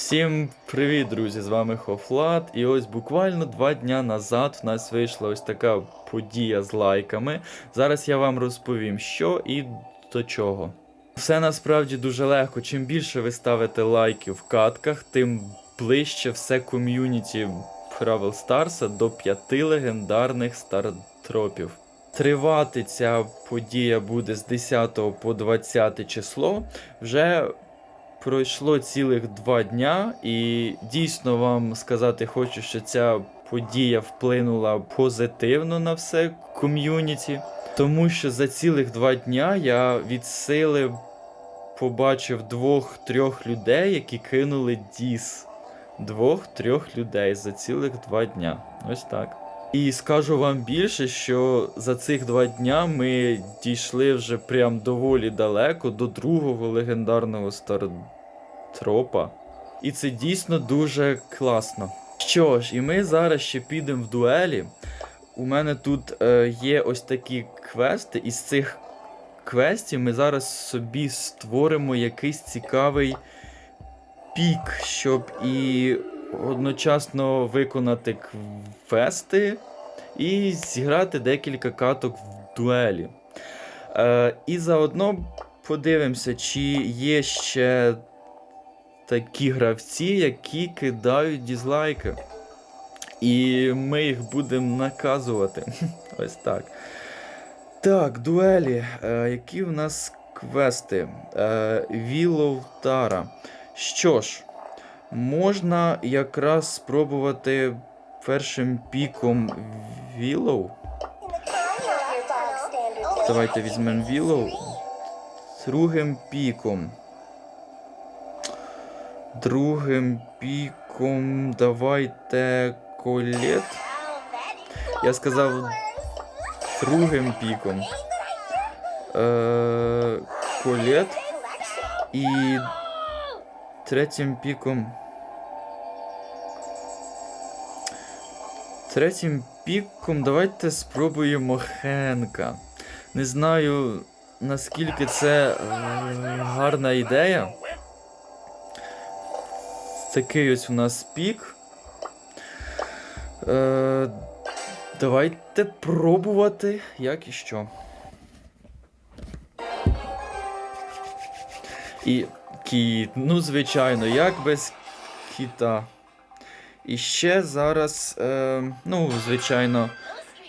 Всім привіт, друзі! З вами Хофлат. І ось буквально два дня назад в нас вийшла ось така подія з лайками. Зараз я вам розповім, що і до чого. Все насправді дуже легко. Чим більше ви ставите лайків в катках, тим ближче все ком'юніті Бравл Старса до п'яти легендарних стартропів. Тривати ця подія буде з 10 по 20 число. Вже пройшло цілих два дня, і дійсно вам сказати хочу, що ця подія вплинула позитивно на все ком'юніті, тому що за цілих два дня я від сили побачив двох-трьох людей, які кинули діс. Двох-трьох людей за цілих два дня. Ось так. І скажу вам більше, що за цих два дня ми дійшли вже прям доволі далеко до другого легендарного стартропа. І це дійсно дуже класно. Що ж, і ми зараз ще підемо в дуелі. У мене тут е, є ось такі квести, і з цих квестів ми зараз собі створимо якийсь цікавий пік, щоб і одночасно виконати квести і зіграти декілька каток в дуелі. Е, і заодно подивимося, чи є ще такі гравці, які кидають дізлайки. І ми їх будемо наказувати. Ось так. Так, дуелі. Е, які в нас квести? Е, Вілов Тара. Що ж, можна якраз спробувати першим піком Вілоу. Давайте візьмемо Вілоу. Другим піком. Другим піком давайте колет. Я сказав другим піком. Е, колет. І третім піком. Третім піком давайте спробуємо Хенка. Не знаю наскільки це е, гарна ідея. Такий ось у нас пік. Е, давайте пробувати, як і що. І кіт, ну, звичайно, як без кіта. І ще зараз, е, ну, звичайно,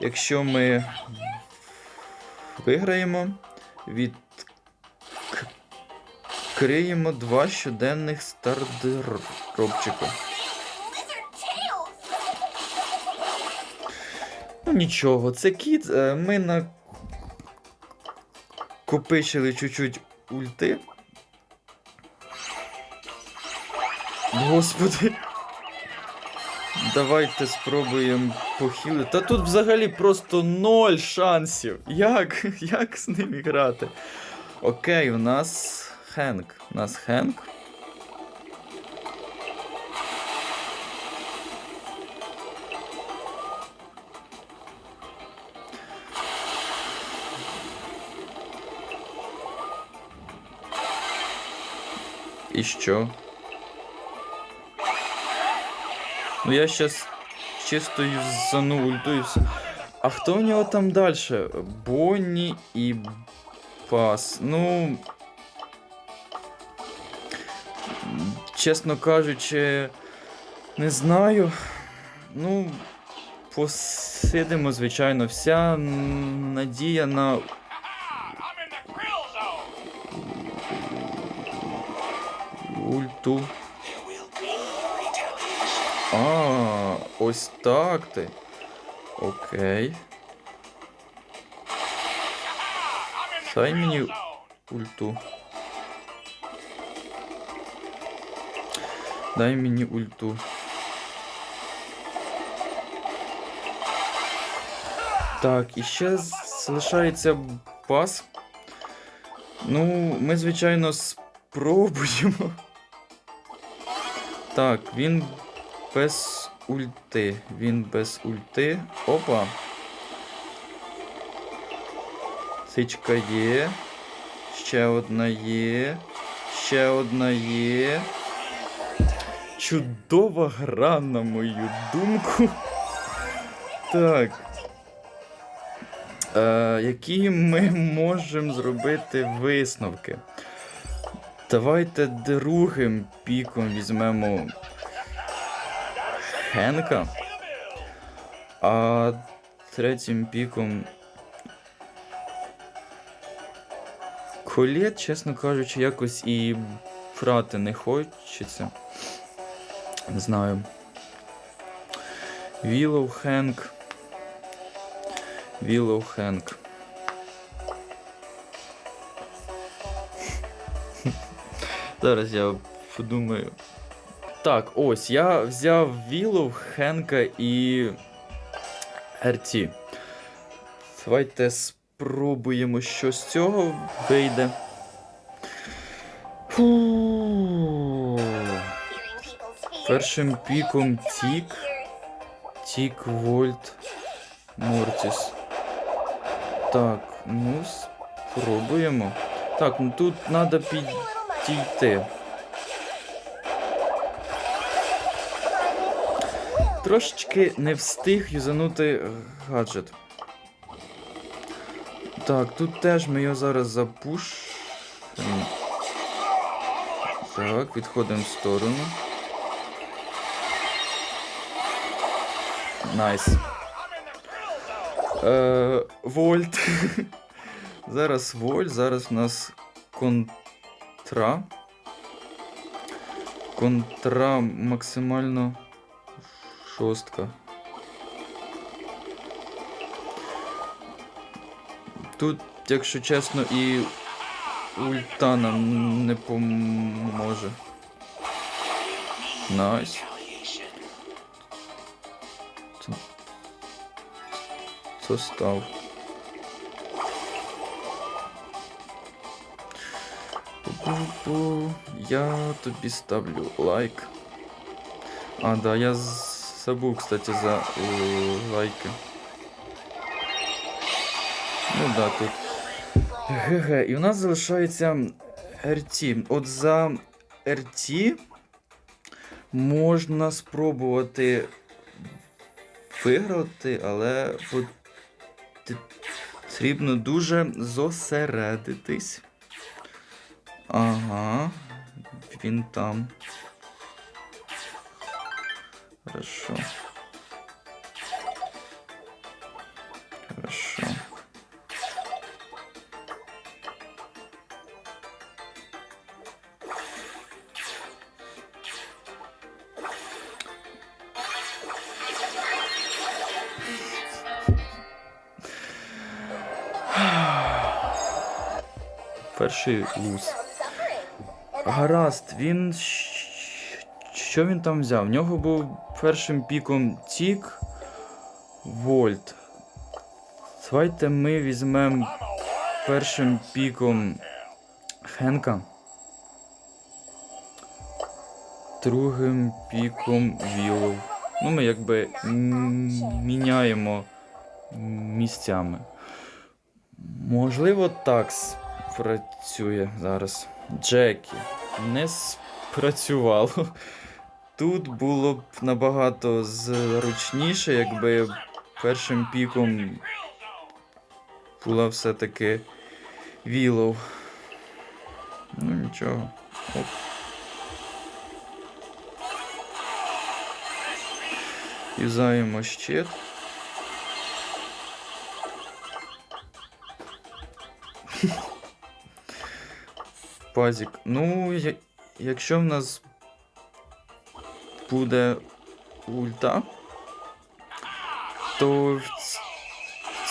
якщо ми виграємо, відкриємо два щоденних стардропчика. Ну нічого, це кіт. е, Ми накопичили чуть-чуть ульти. Господи. Давайте спробуємо похилити. Та тут взагалі просто ноль шансів. Як? Як з ним грати? Окей, у нас Хенк. У нас Хенк. І що? Ну я щас чисто юзану ульту і все. А хто у нього там далі? Бонні і Пас. Ну. Чесно кажучи, не знаю. Ну, посидимо, звичайно, вся надія на ульту. А, ось так ти. Окей. Дай мені ульту. Дай мені ульту. Так, і ще залишається пас. Ну, ми, звичайно, спробуємо. Так, він без ульти. Він без ульти. Опа. Сичка є. Ще одна є. Ще одна є. чудова гра, на мою думку. Так. Е, які ми можемо зробити висновки? Давайте другим піком візьмемо Хенка. А третім піком. Колет, чесно кажучи, якось і брати не хочеться. Не знаю. Вілоу Хенк. Вілоу Хенк. Зараз я подумаю. Так, ось, я взяв Вілоу, Хенка і РТ. Давайте спробуємо, що з цього вийде. Фу. Першим піком Тік. Тік Вольт. Мортіс. Так, ну спробуємо. Так, ну тут треба підійти. Трошечки не встиг юзанути гаджет. Так, тут теж ми його зараз запушимо. Так, відходимо в сторону. Найс. Е, вольт. зараз вольт, зараз у нас контра. Контра максимально шостка. Тут, якщо чесно, і ульта нам не поможе. Найс. Це- Це став. Я тобі ставлю лайк. А, да, я забув, кстати, за е, лайки. Ну да, тут. ГГ. І у нас залишається РТ. От за РТ можна спробувати виграти, але от потрібно дуже зосередитись. Ага, він там. Хорошо. Хорошо. Перший луз. Гаразд, він. Що він там взяв? В нього був першим піком Тік Вольт. Давайте ми візьмемо першим піком Хенка. Другим піком Вілов. Ну, ми якби міняємо місцями. Можливо, так спрацює зараз. Джекі. Не спрацювало. Тут було б набагато зручніше, якби першим піком була все-таки Вілов. Ну нічого. Оп. Юзаємо щит. Пазік. Ну, якщо в нас буде ульта, то в,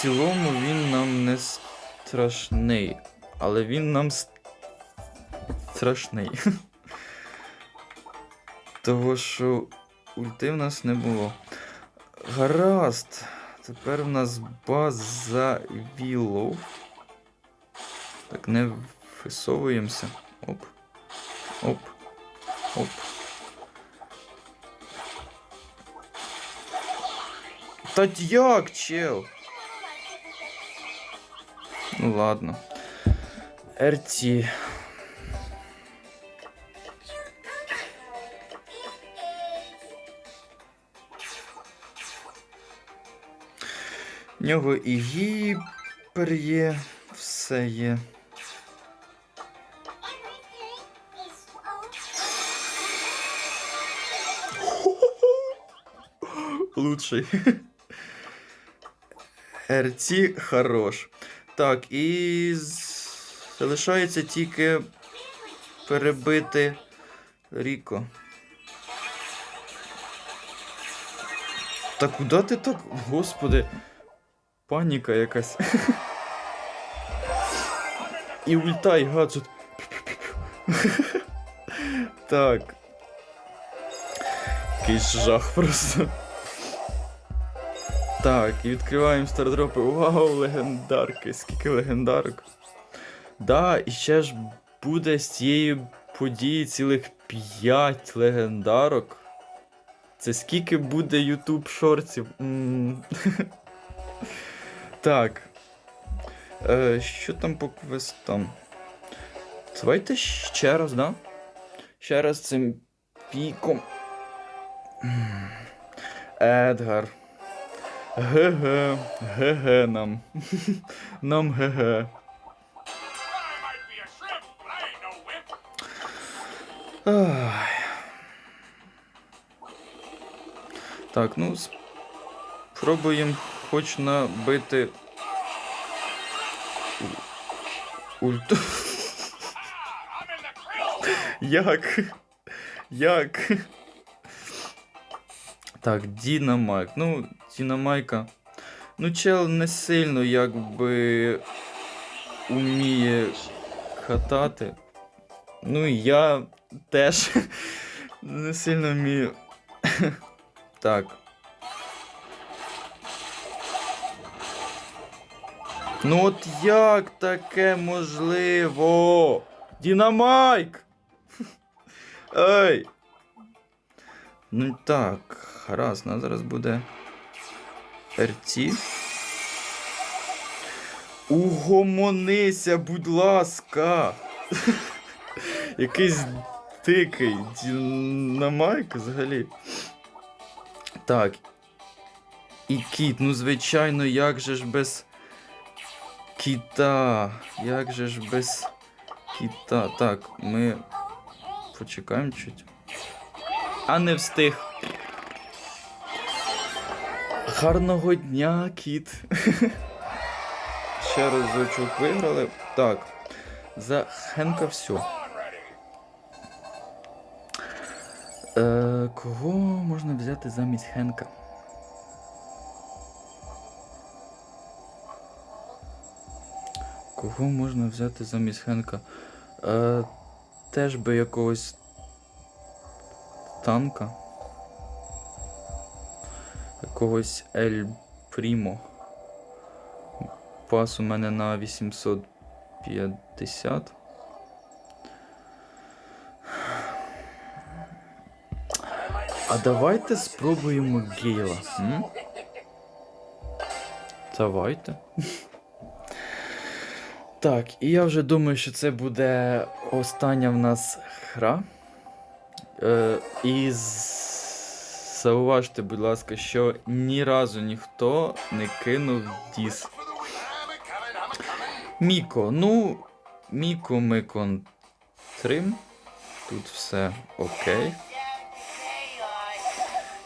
цілому він нам не страшний. Але він нам страшний. Того, що ульти в нас не було. Гаразд. Тепер в нас база Віллоу. Так, не висовуємося. Оп. Оп. Оп. Та як, чел? Ну ладно. РТ. В нього і гіпер є, все є. Лучший. РЦ хорош. Так, і залишається тільки перебити Ріко. Та куди ти так? Господи. Паніка якась. І ульта, і гаджет. Так. Якийсь жах просто. Так, і відкриваємо стардропи. Вау, легендарки. Скільки легендарок. Да, і ще ж буде з цієї події цілих 5 легендарок. Це скільки буде YouTube шортів? Так. Е, що там по квестам? Давайте ще раз, да? Ще раз цим піком. Едгар. ГГ. ГГ нам. Нам. Ай. Так, ну спробуємо хоч набити ульту. Як? Як? Так, Дінамайк. Ну, Дінамайка. Ну, чел не сильно якби уміє катати. Ну і я теж не сильно вмію. Так. Ну от як таке можливо? Дінамайк! Ей! Ну так, гаразд, нас зараз буде РТ. Угомонися, будь ласка. Якийсь дикий динамайк взагалі. Так. І кіт, ну звичайно, як же ж без кіта? Як же ж без кіта? Так, ми почекаємо чуть. А не встиг. Гарного дня, кіт. Ще раз разочок виграли. Так. За Хенка все. Е, кого можна взяти замість Хенка? Кого можна взяти замість Хенка? Е, теж би якогось танка. Якогось Ель Прімо. Пас у мене на 850. А давайте спробуємо Гейла. М? Давайте. Так, і я вже думаю, що це буде остання в нас гра. Е, і з- зауважте, будь ласка, що ні разу ніхто не кинув Діс. Міко, ну, Міко ми контрим. Тут все окей.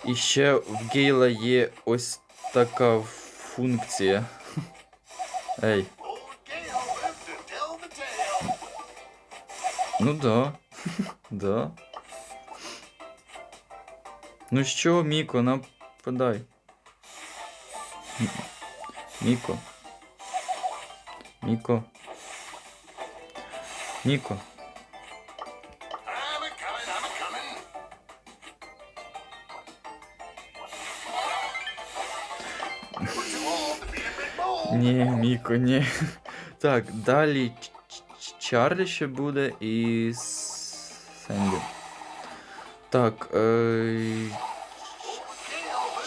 І ще в Гейла є ось така функція. Ей. Ну да. да. Ну що, Міко, нападай. Міко. Міко. Міко. Ні, Міко, ні. Так, далі Чарлі ще буде і Сенді. Так, е...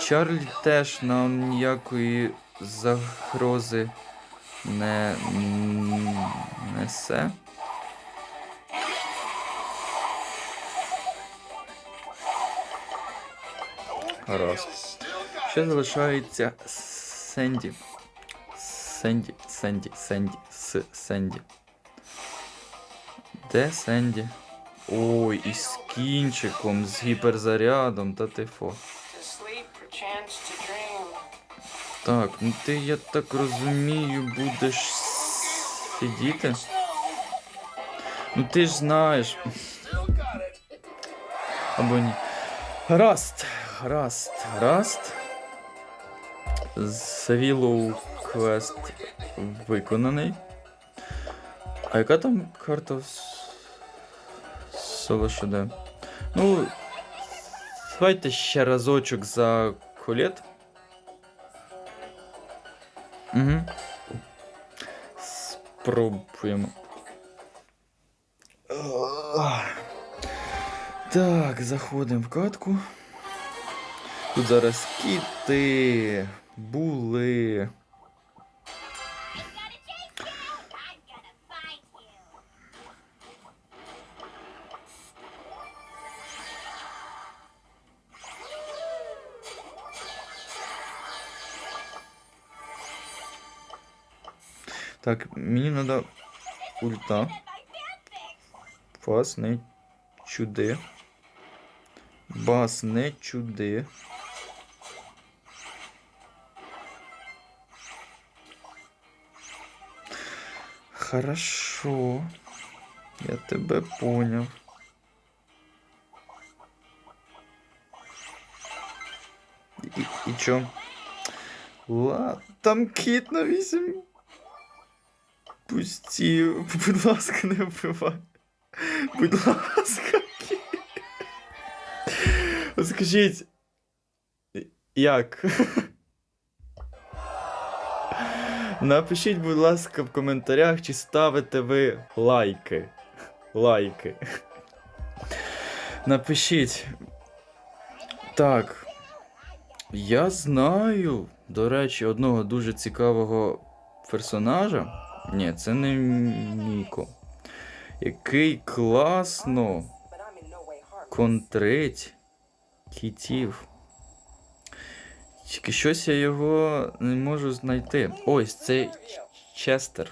Чарлі теж нам ніякої загрози не несе. Гаразд. Ще залишається Сенді. Сенді, Сенді, Сенді, С, Сенді. Де Сенді? Ой, і з кінчиком, з гіперзарядом, та ти фо. To sleep or chance to dream. Так, ну ти, я так розумію, будеш сидіти. Ну ти ж знаєш. Або ні. Гаразд, гаразд, гаразд. Савілоу квест виконаний. А яка там карта Солошуде? Ну, давайте ще разочок за колет. Угу. Спробуємо. Так, заходимо в катку. Тут зараз кіти були. Так, мені треба ульта. Бас не чуди. Бас не чуди. Хорошо. Я тебе понял. І, і чо? Ла, там кіт на вісім. Пусті, будь ласка, не вбивай. Будь ласка, Скажіть. Як? Напишіть, будь ласка, в коментарях, чи ставите ви лайки. Лайки. Напишіть. Так. Я знаю, до речі, одного дуже цікавого персонажа. Ні, це не Міко. Який класно контрить кітів. Тільки щось я його не можу знайти. Ось це Честер.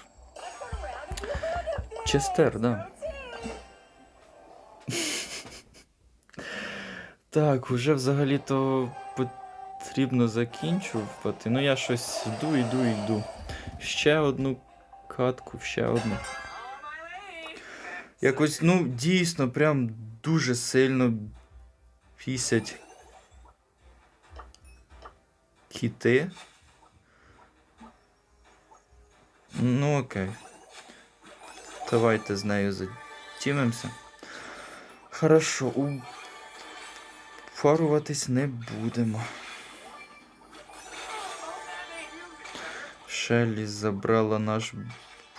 Честер, да. Так, уже взагалі-то потрібно закінчувати. Ну я щось йду, йду, йду. Ще одну катку, ще одну. Якось, ну, дійсно, прям дуже сильно пісять кіти. Ну, окей. Давайте з нею затімимося. Хорошо, у... Фаруватись не будемо. Шеллі забрала наш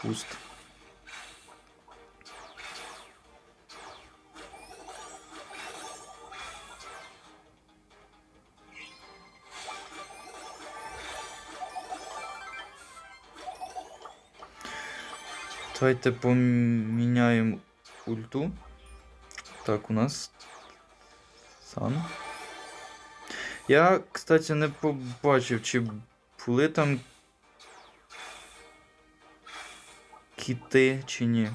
пуст. Давайте поміняємо ульту. Так, у нас сан. Я, кстати, не побачив, чи були там кіти чи ні.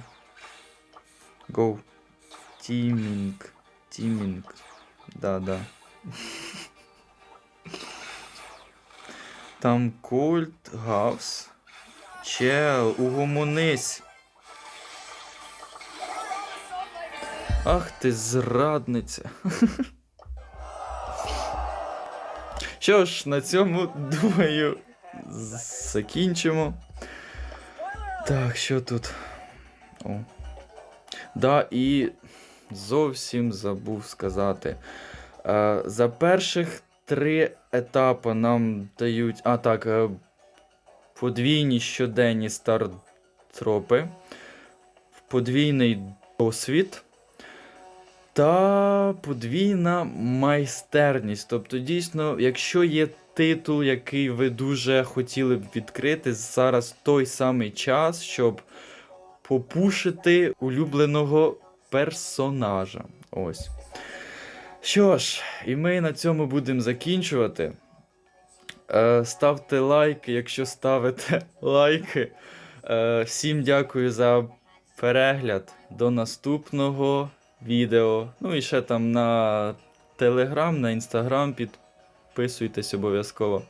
Гоу. Тімінг. Тімінг. Да, да. Там культ, гавс. Чел, угомонись. Ах ти зрадниця. Що ж, на цьому, думаю, закінчимо. Так, що тут? О. Да, і зовсім забув сказати. Е, за перших три етапи нам дають. А, так, е, подвійні щоденні стартропи, подвійний досвід та подвійна майстерність. Тобто, дійсно, якщо є титул, який ви дуже хотіли б відкрити, зараз той самий час, щоб попушити улюбленого персонажа. Ось. Що ж, і ми на цьому будемо закінчувати. Е, ставте лайки, якщо ставите лайки. Е, всім дякую за перегляд. До наступного відео. Ну і ще там на Телеграм, на Інстаграм підписуйтесь обов'язково.